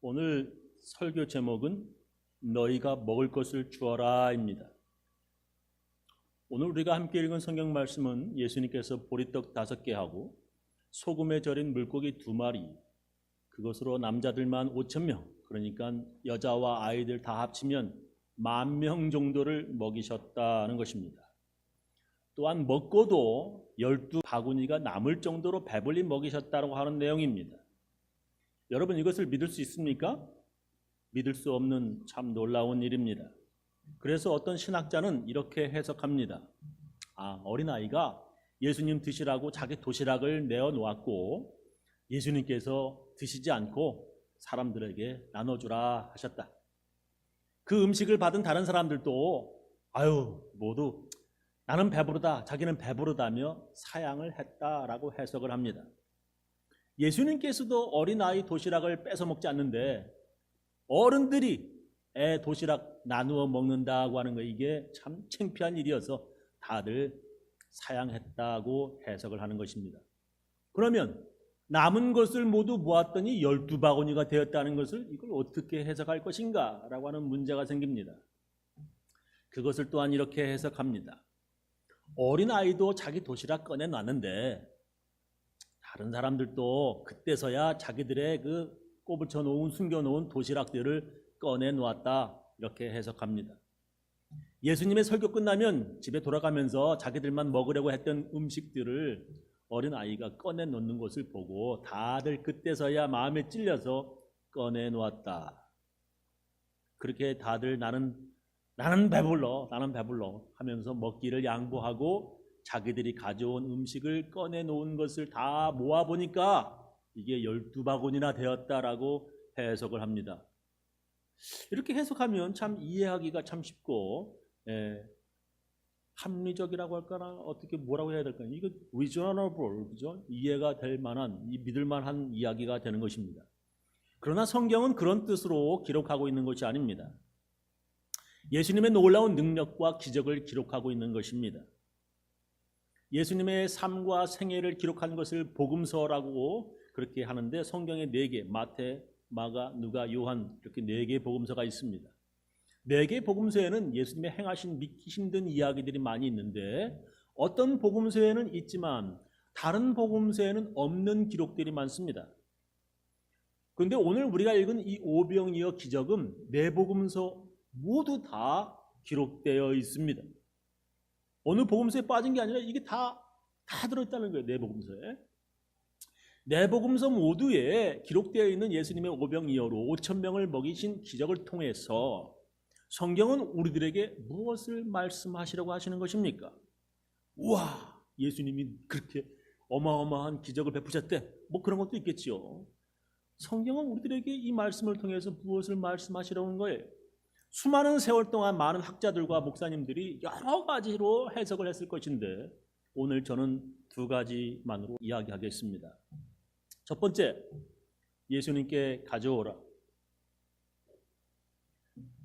오늘 설교 제목은 너희가 먹을 것을 주어라입니다. 오늘 우리가 함께 읽은 성경 말씀은 예수님께서 보리떡 다섯 개 하고 소금에 절인 물고기 두 마리 그것으로 남자들만 5천 명 그러니까 여자와 아이들 다 합치면 만 명 정도를 먹이셨다는 것입니다. 또한 먹고도 열두 바구니가 남을 정도로 배불리 먹이셨다고 하는 내용입니다. 여러분 이것을 믿을 수 있습니까? 믿을 수 없는 참 놀라운 일입니다. 그래서 어떤 신학자는 이렇게 해석합니다. 아, 어린아이가 예수님 드시라고 자기 도시락을 내어 놓았고 예수님께서 드시지 않고 사람들에게 나눠주라 하셨다. 그 음식을 받은 다른 사람들도 아유 모두 나는 배부르다 자기는 배부르다며 사양을 했다라고 해석을 합니다. 예수님께서도 어린아이 도시락을 뺏어 먹지 않는데 어른들이 애 도시락 나누어 먹는다고 하는 거 이게 참 창피한 일이어서 다들 사양했다고 해석을 하는 것입니다. 그러면 남은 것을 모두 모았더니 열두 바구니가 되었다는 것을 이걸 어떻게 해석할 것인가 라고 하는 문제가 생깁니다. 그것을 또한 이렇게 해석합니다. 어린아이도 자기 도시락 꺼내 놨는데 다른 사람들도 그때서야 자기들의 그 꼬부쳐 놓은 숨겨 놓은 도시락들을 꺼내 놓았다 이렇게 해석합니다. 예수님의 설교 끝나면 집에 돌아가면서 자기들만 먹으려고 했던 음식들을 어린 아이가 꺼내 놓는 것을 보고 다들 그때서야 마음에 찔려서 꺼내 놓았다. 그렇게 다들 나는 나는 배불러 나는 배불러 하면서 먹기를 양보하고 자기들이 가져온 음식을 꺼내 놓은 것을 다 모아 보니까 이게 열두 바구니나 되었다라고 해석을 합니다. 이렇게 해석하면 참 이해하기가 참 쉽고 예, 합리적이라고 할까나 어떻게 뭐라고 해야 될까요? 이거 reasonable 그죠? 이해가 될 만한 이 믿을 만한 이야기가 되는 것입니다. 그러나 성경은 그런 뜻으로 기록하고 있는 것이 아닙니다. 예수님의 놀라운 능력과 기적을 기록하고 있는 것입니다. 예수님의 삶과 생애를 기록한 것을 복음서라고 그렇게 하는데 성경에 네 개, 마태, 마가, 누가, 요한 이렇게 네 개의 복음서가 있습니다. 네 개의 복음서에는 예수님의 행하신 믿기 힘든 이야기들이 많이 있는데 어떤 복음서에는 있지만 다른 복음서에는 없는 기록들이 많습니다. 그런데 오늘 우리가 읽은 이 오병이어 기적은 네 복음서 모두 다 기록되어 있습니다. 어느 복음서에 빠진 게 아니라 이게 다, 다 들어있다는 거예요. 네 복음서에. 네 복음서 모두에 기록되어 있는 예수님의 오병이어로 5천 명을 먹이신 기적을 통해서 성경은 우리들에게 무엇을 말씀하시려고 하시는 것입니까? 우와, 예수님이 그렇게 어마어마한 기적을 베푸셨대. 뭐 그런 것도 있겠지요. 성경은 우리들에게 이 말씀을 통해서 무엇을 말씀하시려는 거예요? 수많은 세월 동안 많은 학자들과 목사님들이 여러 가지로 해석을 했을 것인데 오늘 저는 두 가지만으로 이야기하겠습니다. 첫 번째, 예수님께 가져오라.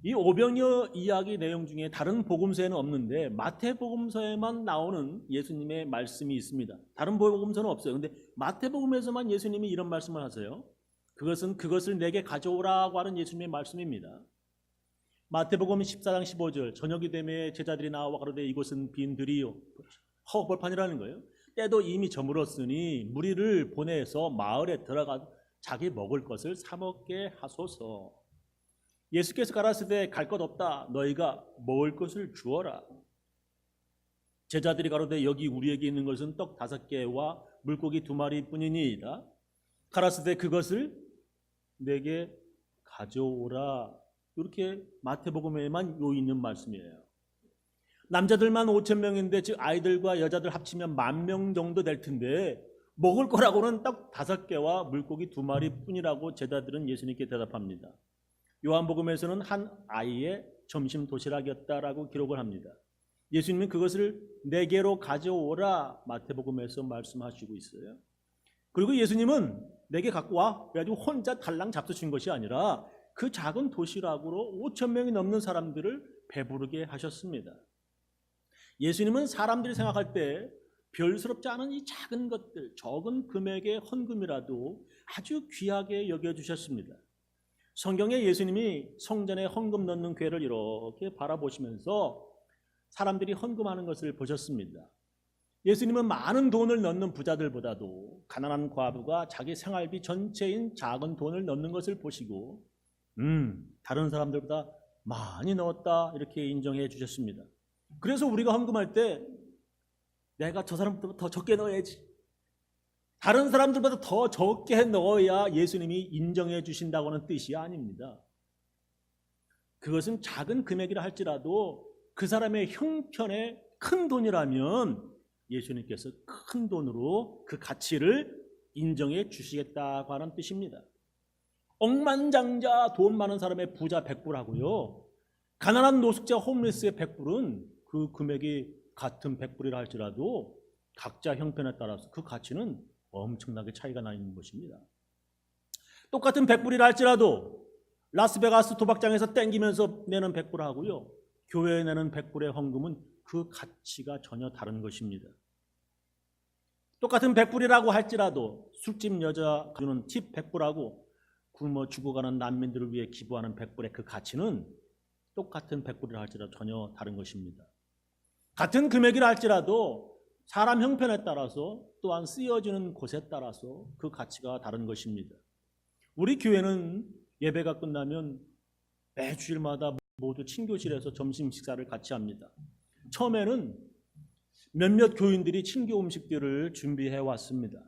이 오병이어 이야기 내용 중에 다른 복음서에는 없는데 마태복음서에만 나오는 예수님의 말씀이 있습니다. 다른 복음서는 없어요. 근데 마태복음에서만 예수님이 이런 말씀을 하세요. 그것은 그것을 내게 가져오라고 하는 예수님의 말씀입니다. 마태복음 14장 15절 저녁이 되매 제자들이 나와 가로되 이곳은 빈 들이요 허벌판이라는 거예요. 때도 이미 저물었으니 무리를 보내서 마을에 들어가 자기 먹을 것을 사 먹게 하소서. 예수께서 가라사대 갈 것 없다. 너희가 먹을 것을 주어라. 제자들이 가로되 여기 우리에게 있는 것은 떡 다섯 개와 물고기 두 마리뿐이니이다. 가라사대 그것을 내게 가져오라. 이렇게 마태복음에만 요 있는 말씀이에요. 남자들만 5천 명인데 즉 아이들과 여자들 합치면 만 명 정도 될 텐데 먹을 거라고는 딱 다섯 개와 물고기 두 마리뿐이라고 제자들은 예수님께 대답합니다. 요한복음에서는 한 아이의 점심 도시락이었다라고 기록을 합니다. 예수님은 그것을 네 개로 가져오라 마태복음에서 말씀하시고 있어요. 그리고 예수님은 네개 갖고 와 그래가지고 혼자 달랑 잡수신 것이 아니라 그 작은 도시락으로 5천 명이 넘는 사람들을 배부르게 하셨습니다. 예수님은 사람들이 생각할 때 별스럽지 않은 이 작은 것들, 적은 금액의 헌금이라도 아주 귀하게 여겨주셨습니다. 성경에 예수님이 성전에 헌금 넣는 괴를 이렇게 바라보시면서 사람들이 헌금하는 것을 보셨습니다. 예수님은 많은 돈을 넣는 부자들보다도 가난한 과부가 자기 생활비 전체인 작은 돈을 넣는 것을 보시고 음, 다른 사람들보다 많이 넣었다 이렇게 인정해 주셨습니다. 그래서 우리가 헌금할 때 내가 저 사람보다 더 적게 넣어야지. 다른 사람들보다 더 적게 넣어야 예수님이 인정해 주신다고 하는 뜻이 아닙니다. 그것은 작은 금액이라 할지라도 그 사람의 형편에 큰 돈이라면 예수님께서 큰 돈으로 그 가치를 인정해 주시겠다고 하는 뜻입니다. 억만장자 돈 많은 사람의 부자 백불하고요. 가난한 노숙자 홈리스의 백불은 그 금액이 같은 백불이라 할지라도 각자 형편에 따라서 그 가치는 엄청나게 차이가 나 있는 것입니다. 똑같은 백불이라 할지라도 라스베가스 도박장에서 땡기면서 내는 백불하고요. 교회에 내는 백불의 헌금은 그 가치가 전혀 다른 것입니다. 똑같은 백불이라고 할지라도 술집 여자 주는 팁 백불하고 굶어 죽어가는 난민들을 위해 기부하는 백불의 그 가치는 똑같은 백불이라 할지라도 전혀 다른 것입니다. 같은 금액이라 할지라도 사람 형편에 따라서 또한 쓰여지는 곳에 따라서 그 가치가 다른 것입니다. 우리 교회는 예배가 끝나면 매주일마다 모두 친교실에서 점심 식사를 같이 합니다. 처음에는 몇몇 교인들이 친교 음식들을 준비해 왔습니다.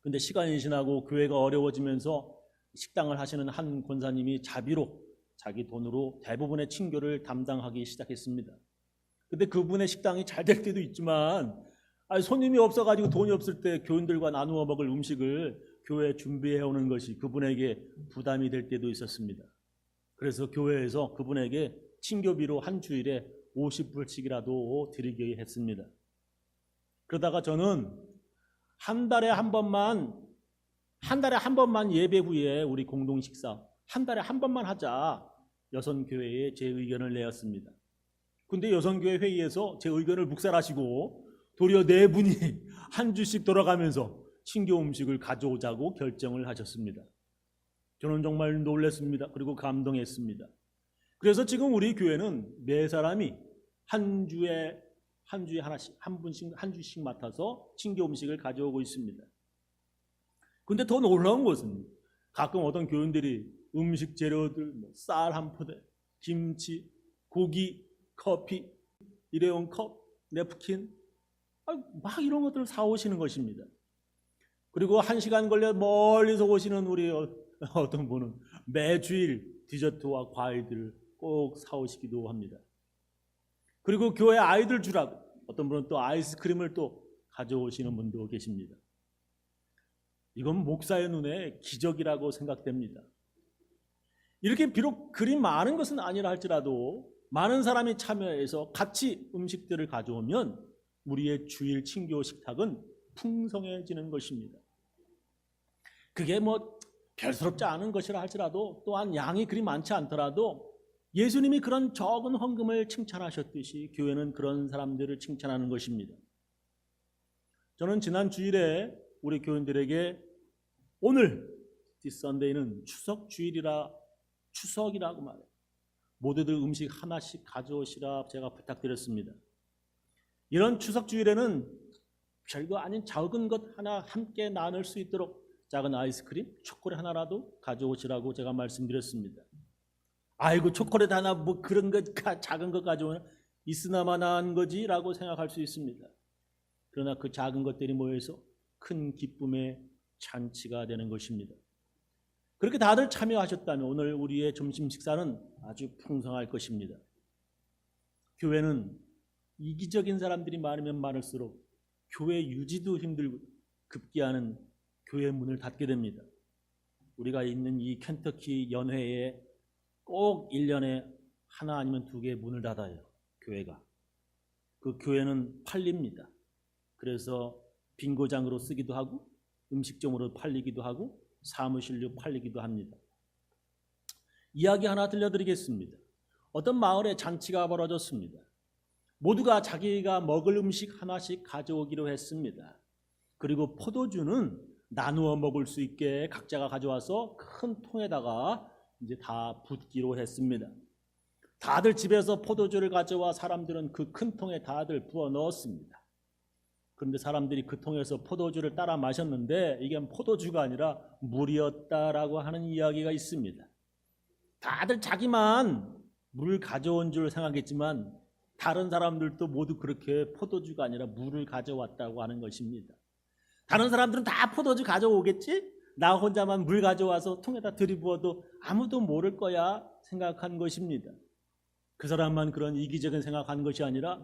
근데 시간이 지나고 교회가 어려워지면서 식당을 하시는 한 권사님이 자비로 자기 돈으로 대부분의 친교를 담당하기 시작했습니다. 근데 그분의 식당이 잘 될 때도 있지만 아니, 손님이 없어가지고 돈이 없을 때 교인들과 나누어 먹을 음식을 교회에 준비해 오는 것이 그분에게 부담이 될 때도 있었습니다. 그래서 교회에서 그분에게 친교비로 한 주일에 50불씩이라도 드리게 했습니다. 그러다가 저는 한 달에 한 번만 한 달에 한 번만 예배 후에 우리 공동 식사 한 달에 한 번만 하자 여성 교회에 제 의견을 내었습니다. 근데 여성 교회 회의에서 제 의견을 묵살하시고 도리어 네 분이 한 주씩 돌아가면서 친교 음식을 가져오자고 결정을 하셨습니다. 저는 정말 놀랐습니다. 그리고 감동했습니다. 그래서 지금 우리 교회는 네 사람이 한 주에 한 주에 하나씩 한 분씩 한 주씩 맡아서 친교 음식을 가져오고 있습니다. 근데 더 놀라운 것은 가끔 어떤 교인들이 음식 재료들 뭐쌀한 포대, 김치, 고기, 커피, 일회용 컵, 냅킨 아, 막 이런 것들을 사오시는 것입니다. 그리고 한 시간 걸려 멀리서 오시는 우리 어- 어떤 분은 매주일 디저트와 과일들을 꼭 사오시기도 합니다. 그리고 교회 아이들 주라고 어떤 분은 또 아이스크림을 또 가져오시는 분도 계십니다. 이건 목사의 눈에 기적이라고 생각됩니다. 이렇게 비록 그리 많은 것은 아니라 할지라도 많은 사람이 참여해서 같이 음식들을 가져오면 우리의 주일 친교 식탁은 풍성해지는 것입니다. 그게 뭐 별스럽지 않은 것이라 할지라도 또한 양이 그리 많지 않더라도 예수님이 그런 적은 헌금을 칭찬하셨듯이 교회는 그런 사람들을 칭찬하는 것입니다. 저는 지난 주일에 우리 교인들에게 오늘 디선데이는 추석 주일이라 추석이라고 말해요. 모두들 음식 하나씩 가져오시라 제가 부탁드렸습니다. 이런 추석 주일에는 별거 아닌 작은 것 하나 함께 나눌 수 있도록 작은 아이스크림, 초콜릿 하나라도 가져오시라고 제가 말씀드렸습니다. 아이고 초콜릿 하나 뭐 그런 것 가- 작은 것 가져오면 있으나마나한 거지라고 생각할 수 있습니다. 그러나 그 작은 것들이 모여서 큰 기쁨의 잔치가 되는 것입니다. 그렇게 다들 참여하셨다면 오늘 우리의 점심 식사는 아주 풍성할 것입니다. 교회는 이기적인 사람들이 많으면 많을수록 교회 유지도 힘들고 급기야는 교회 문을 닫게 됩니다. 우리가 있는 이 켄터키 연회에 꼭 1년에 하나 아니면 두개 문을 닫아요. 교회가. 그 교회는 팔립니다. 그래서 빙고장으로 쓰기도 하고 음식점으로 팔리기도 하고 사무실로 팔리기도 합니다. 이야기 하나 들려드리겠습니다. 어떤 마을에 잔치가 벌어졌습니다. 모두가 자기가 먹을 음식 하나씩 가져오기로 했습니다. 그리고 포도주는 나누어 먹을 수 있게 각자가 가져와서 큰 통에다가 이제 다 붓기로 했습니다. 다들 집에서 포도주를 가져와 사람들은 그 큰 통에 다들 부어 넣었습니다. 그런데 사람들이 그 통에서 포도주를 따라 마셨는데 이게 포도주가 아니라 물이었다라고 하는 이야기가 있습니다. 다들 자기만 물 가져온 줄 생각했지만 다른 사람들도 모두 그렇게 포도주가 아니라 물을 가져왔다고 하는 것입니다. 다른 사람들은 다 포도주 가져오겠지? 나 혼자만 물 가져와서 통에다 들이부어도 아무도 모를 거야 생각한 것입니다. 그 사람만 그런 이기적인 생각한 것이 아니라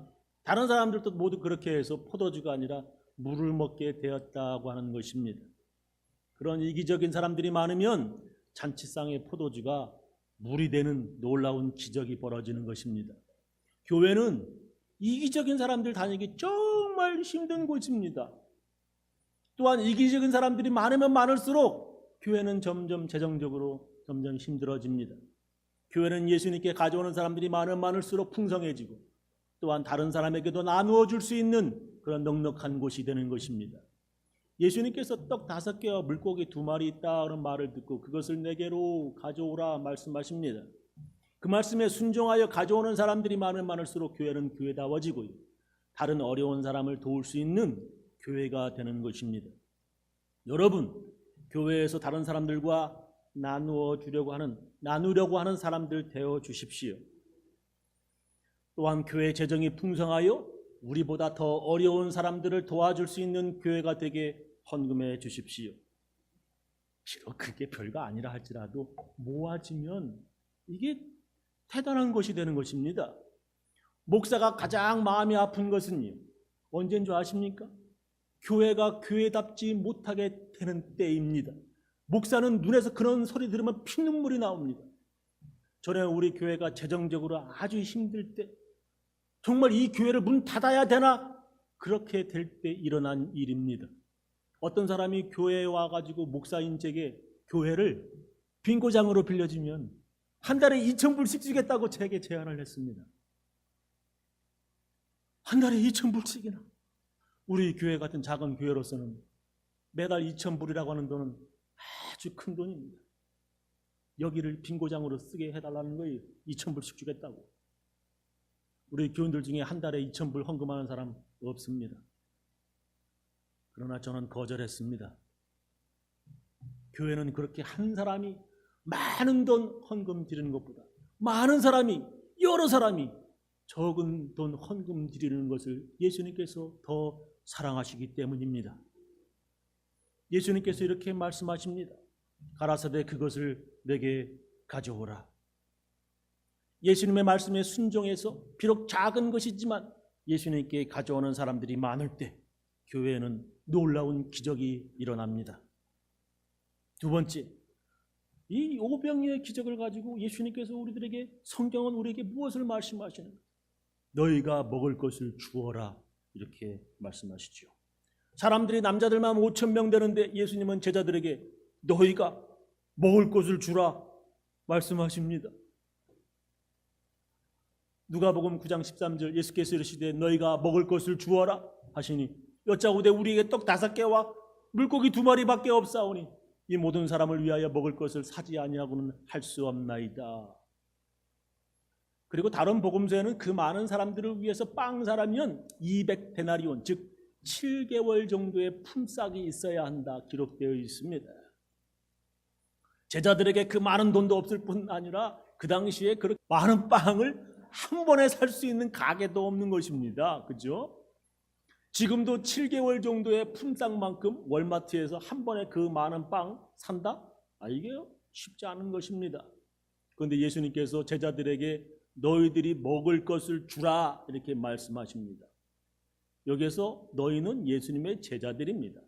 다른 사람들도 모두 그렇게 해서 포도주가 아니라 물을 먹게 되었다고 하는 것입니다. 그런 이기적인 사람들이 많으면 잔치상의 포도주가 물이 되는 놀라운 기적이 벌어지는 것입니다. 교회는 이기적인 사람들 다니기 정말 힘든 곳입니다. 또한 이기적인 사람들이 많으면 많을수록 교회는 점점 재정적으로 점점 힘들어집니다. 교회는 예수님께 가져오는 사람들이 많으면 많을수록 풍성해지고 또한 다른 사람에게도 나누어 줄 수 있는 그런 넉넉한 곳이 되는 것입니다. 예수님께서 떡 다섯 개와 물고기 두 마리 있다 그런 말을 듣고 그것을 내게로 가져오라 말씀하십니다. 그 말씀에 순종하여 가져오는 사람들이 많으면 많을수록 교회는 교회다워지고요. 다른 어려운 사람을 도울 수 있는 교회가 되는 것입니다. 여러분, 교회에서 다른 사람들과 나누어 주려고 하는 나누려고 하는 사람들 되어 주십시오. 또한 교회 재정이 풍성하여 우리보다 더 어려운 사람들을 도와줄 수 있는 교회가 되게 헌금해 주십시오. 비록 그게 별거 아니라 할지라도 모아지면 이게 대단한 것이 되는 것입니다. 목사가 가장 마음이 아픈 것은요. 언제인 줄 아십니까? 교회가 교회답지 못하게 되는 때입니다. 목사는 눈에서 그런 소리 들으면 피눈물이 나옵니다. 전에 우리 교회가 재정적으로 아주 힘들 때 정말 이 교회를 문 닫아야 되나 그렇게 될 때 일어난 일입니다. 어떤 사람이 교회에 와가지고 목사인에게 교회를 빙고장으로 빌려주면 한 달에 2천 불씩 주겠다고 제게 제안을 했습니다. 한 달에 2천 불씩이나 우리 교회 같은 작은 교회로서는 매달 2천 불이라고 하는 돈은 아주 큰 돈입니다. 여기를 빙고장으로 쓰게 해달라는 거예요. 2천 불씩 주겠다고. 우리 교인들 중에 한 달에 2천 불 헌금하는 사람 없습니다. 그러나 저는 거절했습니다. 교회는 그렇게 한 사람이 많은 돈 헌금 드리는 것보다 많은 사람이 여러 사람이 적은 돈 헌금 드리는 것을 예수님께서 더 사랑하시기 때문입니다. 예수님께서 이렇게 말씀하십니다. 가라사대 그것을 내게 가져오라. 예수님의 말씀에 순종해서 비록 작은 것이지만 예수님께 가져오는 사람들이 많을 때 교회에는 놀라운 기적이 일어납니다. 두 번째, 이 오병이의 기적을 가지고 예수님께서 우리들에게 성경은 우리에게 무엇을 말씀하시는가? 너희가 먹을 것을 주어라 이렇게 말씀하시죠. 사람들이 남자들만 5천 명 되는데 예수님은 제자들에게 너희가 먹을 것을 주라 말씀하십니다. 누가복음 9장 13절 예수께서 이르시되 너희가 먹을 것을 주어라 하시니 여짜오되 우리에게 떡 다섯 개와 물고기 두 마리밖에 없사오니 이 모든 사람을 위하여 먹을 것을 사지 아니하고는 할 수 없나이다. 그리고 다른 복음서에는 그 많은 사람들을 위해서 빵 사라면 200 데나리온 즉 7개월 정도의 품삯이 있어야 한다 기록되어 있습니다. 제자들에게 그 많은 돈도 없을 뿐 아니라 그 당시에 그렇게 많은 빵을 한 번에 살 수 있는 가게도 없는 것입니다. 그죠? 지금도 7개월 정도의 품삯만큼 월마트에서 한 번에 그 많은 빵 산다? 아, 이게 쉽지 않은 것입니다. 그런데 예수님께서 제자들에게 너희들이 먹을 것을 주라 이렇게 말씀하십니다. 여기서 너희는 예수님의 제자들입니다.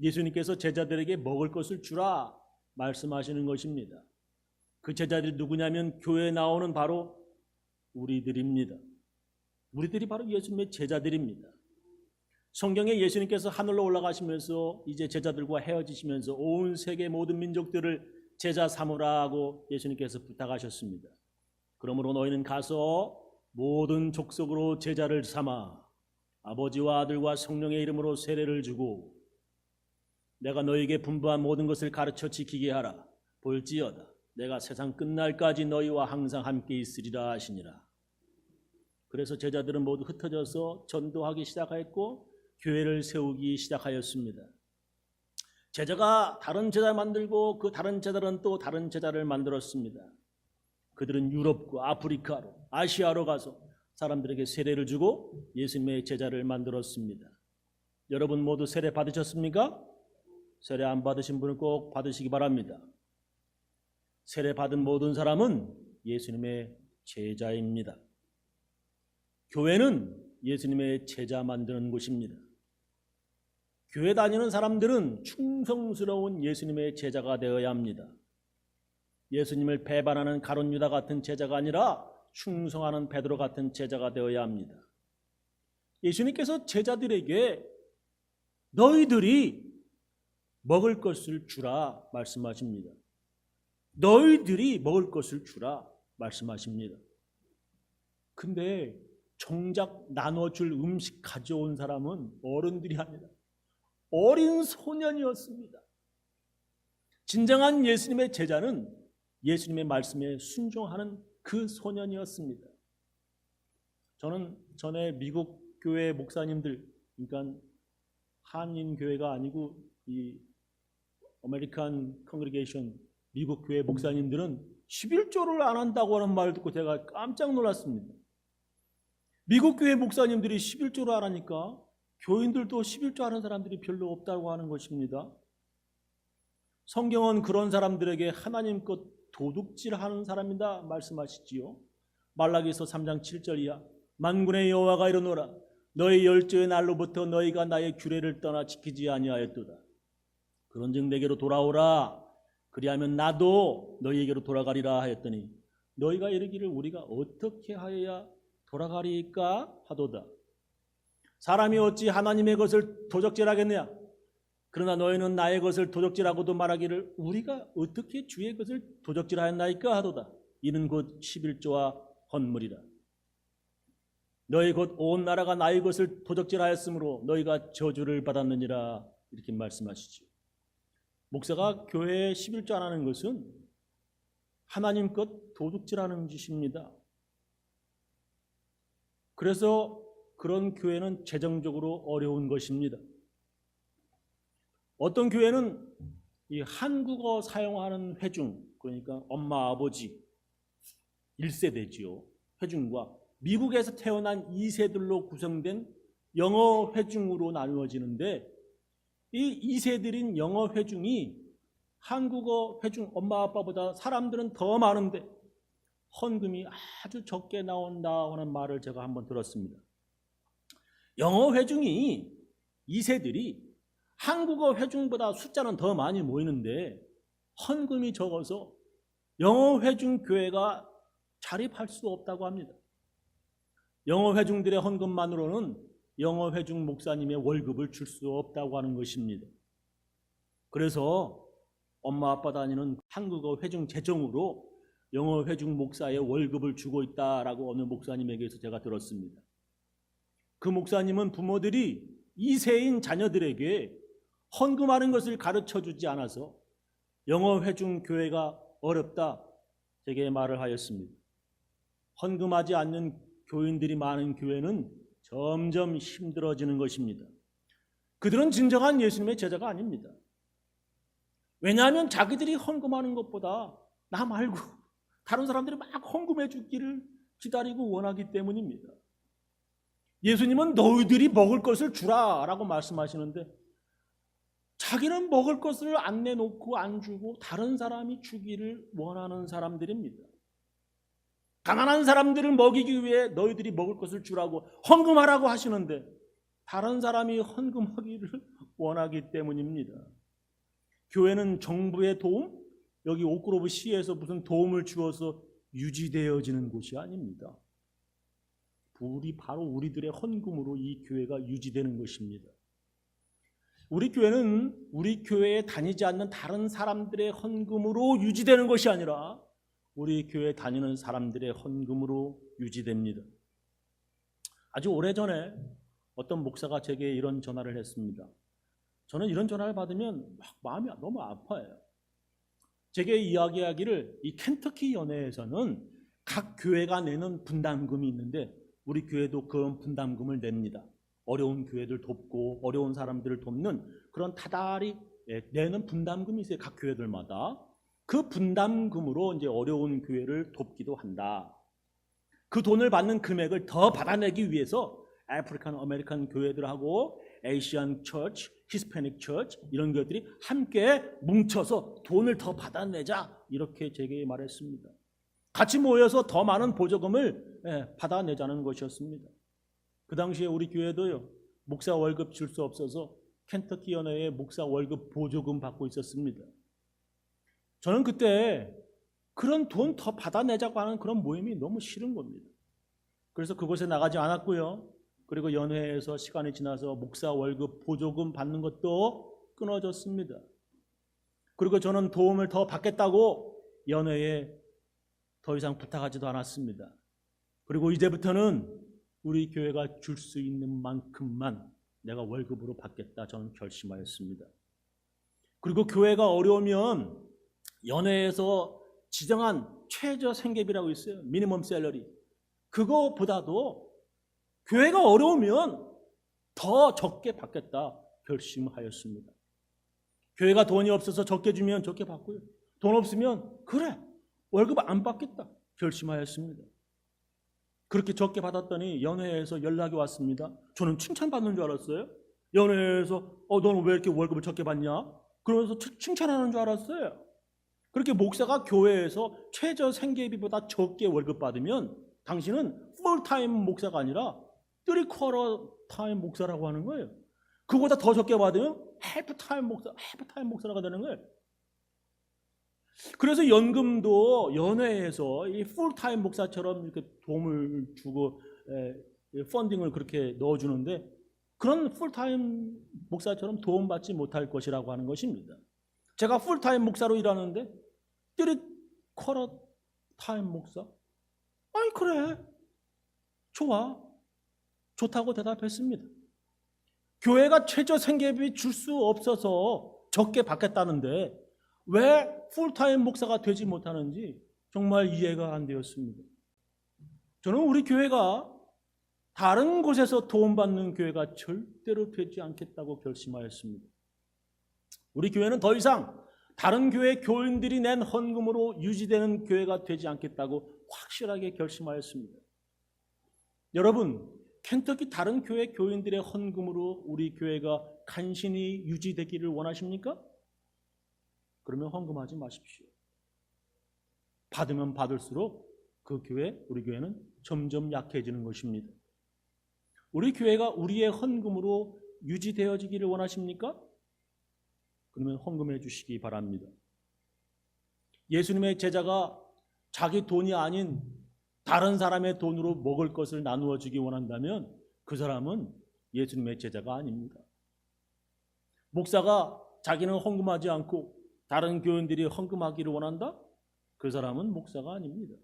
예수님께서 제자들에게 먹을 것을 주라 말씀하시는 것입니다. 그 제자들이 누구냐면 교회에 나오는 바로 우리들입니다. 우리들이 바로 예수님의 제자들입니다. 성경에 예수님께서 하늘로 올라가시면서 이제 제자들과 헤어지시면서 온 세계 모든 민족들을 제자 삼으라고 예수님께서 부탁하셨습니다. 그러므로 너희는 가서 모든 족속으로 제자를 삼아 아버지와 아들과 성령의 이름으로 세례를 주고 내가 너에게 분부한 모든 것을 가르쳐 지키게 하라. 볼지어다. 내가 세상 끝날까지 너희와 항상 함께 있으리라 하시니라. 그래서 제자들은 모두 흩어져서 전도하기 시작했고 교회를 세우기 시작하였습니다. 제자가 다른 제자 만들고 그 다른 제자들은 또 다른 제자를 만들었습니다. 그들은 유럽과 아프리카로 아시아로 가서 사람들에게 세례를 주고 예수님의 제자를 만들었습니다. 여러분 모두 세례 받으셨습니까? 세례 안 받으신 분은 꼭 받으시기 바랍니다. 세례 받은 모든 사람은 예수님의 제자입니다. 교회는 예수님의 제자 만드는 곳입니다. 교회 다니는 사람들은 충성스러운 예수님의 제자가 되어야 합니다. 예수님을 배반하는 가론 유다 같은 제자가 아니라 충성하는 베드로 같은 제자가 되어야 합니다. 예수님께서 제자들에게 너희들이 먹을 것을 주라 말씀하십니다. 너희들이 먹을 것을 주라 말씀하십니다. 근데 정작 나눠줄 음식 가져온 사람은 어른들이 아니라 어린 소년이었습니다. 진정한 예수님의 제자는 예수님의 말씀에 순종하는 그 소년이었습니다. 저는 전에 미국 교회 목사님들, 그러니까 한인 교회가 아니고 이 아메리칸 컨그리게이션 미국 교회 목사님들은 11조를 안 한다고 하는 말을 듣고 제가 깜짝 놀랐습니다. 미국 교회 목사님들이 11조를 안 하니까 교인들도 11조 하는 사람들이 별로 없다고 하는 것입니다. 성경은 그런 사람들에게 하나님 것 도둑질하는 사람이다 말씀하시지요. 말라기서 3장 7절 이하 만군의 여호와가 이르노라 너희 열조의 날로부터 너희가 나의 규례를 떠나 지키지 아니하였도다. 그런즉 내게로 돌아오라. 그리하면 나도 너희에게로 돌아가리라 하였더니 너희가 이르기를 우리가 어떻게 하여야 돌아가리까 하도다. 사람이 어찌 하나님의 것을 도적질하겠느냐? 그러나 너희는 나의 것을 도적질하고도 말하기를 우리가 어떻게 주의 것을 도적질하였나이까 하도다. 이는 곧 11조와 헌물이라. 너희 곧 온 나라가 나의 것을 도적질하였으므로 너희가 저주를 받았느니라 이렇게 말씀하시죠. 목사가 교회에 11조 안 하는 것은 하나님 것 도둑질하는 짓입니다. 그래서 그런 교회는 재정적으로 어려운 것입니다. 어떤 교회는 이 한국어 사용하는 회중, 그러니까 엄마, 아버지 1세대지요. 회중과 미국에서 태어난 2세들로 구성된 영어 회중으로 나누어지는데 이 2세들인 영어 회중이 한국어 회중 엄마 아빠보다 사람들은 더 많은데 헌금이 아주 적게 나온다는 말을 제가 한번 들었습니다. 영어 회중이 2세들이 한국어 회중보다 숫자는 더 많이 모이는데 헌금이 적어서 영어 회중 교회가 자립할 수 없다고 합니다. 영어 회중들의 헌금만으로는 영어 회중 목사님의 월급을 줄 수 없다고 하는 것입니다. 그래서 엄마 아빠 다니는 한국어 회중 재정으로 영어 회중 목사의 월급을 주고 있다라고 어느 목사님에게서 제가 들었습니다. 그 목사님은 부모들이 2세인 자녀들에게 헌금하는 것을 가르쳐 주지 않아서 영어 회중 교회가 어렵다 제게 말을 하였습니다. 헌금하지 않는 교인들이 많은 교회는 점점 힘들어지는 것입니다. 그들은 진정한 예수님의 제자가 아닙니다. 왜냐하면 자기들이 헌금하는 것보다 나 말고 다른 사람들이 막 헌금해 주기를 기다리고 원하기 때문입니다. 예수님은 너희들이 먹을 것을 주라 라고 말씀하시는데 자기는 먹을 것을 안 내놓고 안 주고 다른 사람이 주기를 원하는 사람들입니다. 가난한 사람들을 먹이기 위해 너희들이 먹을 것을 주라고 헌금하라고 하시는데 다른 사람이 헌금하기를 원하기 때문입니다. 교회는 정부의 도움, 여기 오크로브 시에서 무슨 도움을 주어서 유지되어지는 곳이 아닙니다. 우리 바로 우리들의 헌금으로 이 교회가 유지되는 것입니다. 우리 교회는 우리 교회에 다니지 않는 다른 사람들의 헌금으로 유지되는 것이 아니라 우리 교회 다니는 사람들의 헌금으로 유지됩니다. 아주 오래전에 어떤 목사가 제게 이런 전화를 했습니다. 저는 이런 전화를 받으면 막 마음이 너무 아파요. 제게 이야기하기를 이 켄터키 연회에서는 각 교회가 내는 분담금이 있는데 우리 교회도 그런 분담금을 냅니다. 어려운 교회들 돕고 어려운 사람들을 돕는 그런 다달이 예, 내는 분담금이 있어요. 각 교회들마다. 그 분담금으로 이제 어려운 교회를 돕기도 한다. 그 돈을 받는 금액을 더 받아내기 위해서 아프리칸 아메리칸 교회들하고 에이시안 처치, 히스패닉 처치 이런 교회들이 함께 뭉쳐서 돈을 더 받아내자 이렇게 제게 말했습니다. 같이 모여서 더 많은 보조금을 예, 받아내자는 것이었습니다. 그 당시에 우리 교회도요 목사 월급 줄 수 없어서 켄터키 연회에 목사 월급 보조금 받고 있었습니다. 저는 그때 그런 돈 더 받아내자고 하는 그런 모임이 너무 싫은 겁니다. 그래서 그곳에 나가지 않았고요. 그리고 연회에서 시간이 지나서 목사 월급 보조금 받는 것도 끊어졌습니다. 그리고 저는 도움을 더 받겠다고 연회에 더 이상 부탁하지도 않았습니다. 그리고 이제부터는 우리 교회가 줄 수 있는 만큼만 내가 월급으로 받겠다 저는 결심하였습니다. 그리고 교회가 어려우면 연회에서 지정한 최저 생계비라고 있어요. 미니멈 셀러리. 그거보다도 교회가 어려우면 더 적게 받겠다 결심하였습니다. 교회가 돈이 없어서 적게 주면 적게 받고요. 돈 없으면 그래 월급 안 받겠다 결심하였습니다. 그렇게 적게 받았더니 연회에서 연락이 왔습니다. 저는 칭찬받는 줄 알았어요. 연회에서 어 너는 왜 이렇게 월급을 적게 받냐? 그러면서 칭- 칭찬하는 줄 알았어요. 그렇게 목사가 교회에서 최저 생계비보다 적게 월급 받으면 당신은 풀타임 목사가 아니라 쓰리쿼터 타임 목사라고 하는 거예요. 그보다 더 적게 받으면 헬프타임 목사, 헬프타임 목사가 되는 거예요. 그래서 연금도 연회에서 이 풀타임 목사처럼 이렇게 도움을 주고 에, 이 펀딩을 그렇게 넣어주는데 그런 풀타임 목사처럼 도움받지 못할 것이라고 하는 것입니다. 제가 풀타임 목사로 일하는데 쓰리 쿼터 타임 목사? 아니 그래 좋아 좋다고 대답했습니다. 교회가 최저 생계비 줄 수 없어서 적게 받겠다는데 왜 풀타임 목사가 되지 못하는지 정말 이해가 안 되었습니다. 저는 우리 교회가 다른 곳에서 도움받는 교회가 절대로 되지 않겠다고 결심하였습니다. 우리 교회는 더 이상 다른 교회 교인들이 낸 헌금으로 유지되는 교회가 되지 않겠다고 확실하게 결심하였습니다. 여러분, 켄터키 다른 교회 교인들의 헌금으로 우리 교회가 간신히 유지되기를 원하십니까? 그러면 헌금하지 마십시오. 받으면 받을수록 그 교회, 우리 교회는 점점 약해지는 것입니다. 우리 교회가 우리의 헌금으로 유지되어지기를 원하십니까? 그러면 헌금해 주시기 바랍니다. 예수님의 제자가 자기 돈이 아닌 다른 사람의 돈으로 먹을 것을 나누어 주기 원한다면 그 사람은 예수님의 제자가 아닙니다. 목사가 자기는 헌금하지 않고 다른 교인들이 헌금하기를 원한다? 그 사람은 목사가 아닙니다.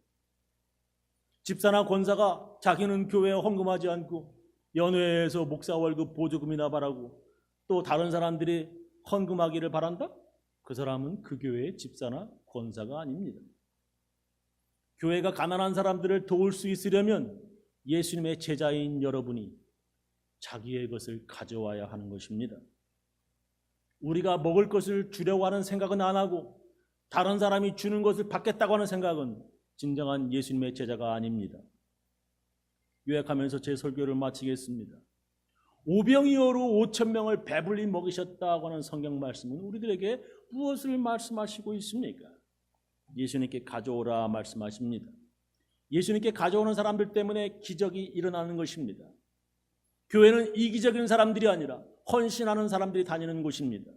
집사나 권사가 자기는 교회에 헌금하지 않고 연회에서 목사 월급 보조금이나 바라고 또 다른 사람들이 헌금하기를 바란다? 그 사람은 그 교회의 집사나 권사가 아닙니다. 교회가 가난한 사람들을 도울 수 있으려면 예수님의 제자인 여러분이 자기의 것을 가져와야 하는 것입니다. 우리가 먹을 것을 주려고 하는 생각은 안 하고 다른 사람이 주는 것을 받겠다고 하는 생각은 진정한 예수님의 제자가 아닙니다. 요약하면서 제 설교를 마치겠습니다. 오병이어로 5천 명을 배불리 먹이셨다고 하는 성경 말씀은 우리들에게 무엇을 말씀하시고 있습니까? 예수님께 가져오라 말씀하십니다. 예수님께 가져오는 사람들 때문에 기적이 일어나는 것입니다. 교회는 이기적인 사람들이 아니라 헌신하는 사람들이 다니는 곳입니다.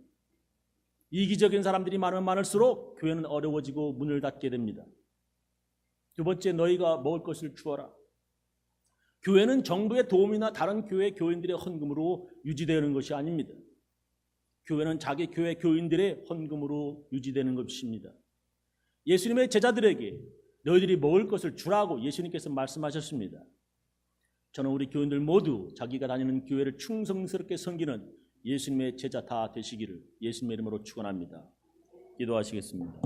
이기적인 사람들이 많으면 많을수록 교회는 어려워지고 문을 닫게 됩니다. 두 번째, 너희가 먹을 것을 주어라. 교회는 정부의 도움이나 다른 교회 교인들의 헌금으로 유지되는 것이 아닙니다. 교회는 자기 교회 교인들의 헌금으로 유지되는 것입니다. 예수님의 제자들에게 너희들이 먹을 것을 주라고 예수님께서 말씀하셨습니다. 저는 우리 교인들 모두 자기가 다니는 교회를 충성스럽게 섬기는 예수님의 제자 다 되시기를 예수님의 이름으로 축원합니다. 기도하시겠습니다.